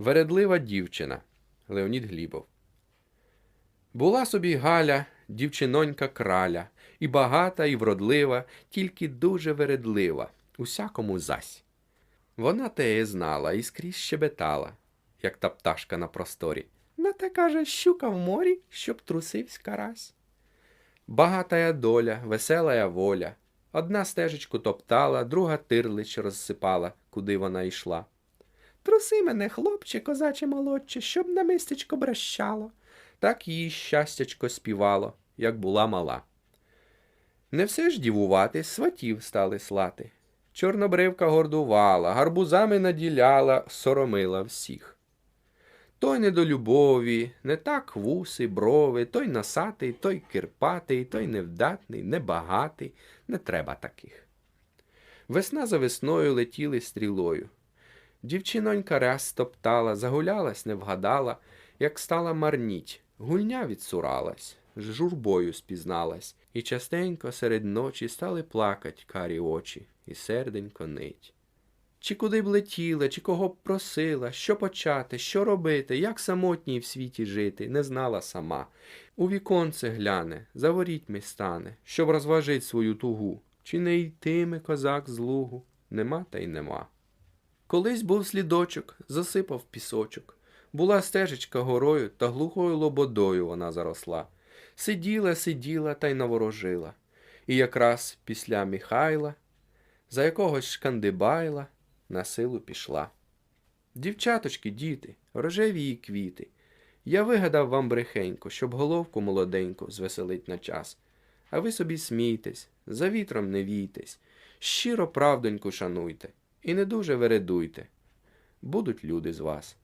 Вередлива дівчина Леонід Глібов. Була собі Галя, дівчинонька краля, і багата, і вродлива, тільки дуже вередлива, усякому зась. Вона теє знала і скрізь щебетала, як та пташка на просторі. На те каже щука в морі, щоб трусивсь карась. Багатая доля, веселая воля. Одна стежечку топтала, друга тирлич розсипала, куди вона йшла. Труси мене, хлопче, козаче молодче, щоб на мистечко брещало. Так їй щастячко співало, як була мала. Не все ж дівувати, сватів стали слати. Чорнобривка гордувала, гарбузами наділяла, соромила всіх. Той не до любові, не так вуси, брови, той насатий, той кирпатий, той невдатний, небагатий, не треба таких. Весна за весною летіли стрілою. Дівчинонька раз топтала, загулялась, не вгадала, як стала марніть, гульня відсуралась, журбою спізналась, і частенько серед ночі стали плакать карі очі, і серденько нить. Чи куди б летіла, чи кого б просила, що почати, що робити, як самотній в світі жити, не знала сама. У віконце гляне, за ворітьми стане, щоб розважить свою тугу. Чи не йтиме козак з лугу? Нема та й нема. Колись був слідочок, засипав пісочок. Була стежечка горою та глухою лободою вона заросла. Сиділа, сиділа та й наворожила. І якраз після Михайла, за якогось шкандибайла, на силу пішла. Дівчаточки, діти, рожеві її квіти. Я вигадав вам брехенько, щоб головку молоденьку звеселить на час. А ви собі смійтесь, за вітром не війтесь, щиро правдоньку шануйте і не дуже вередуйте. Будуть люди з вас.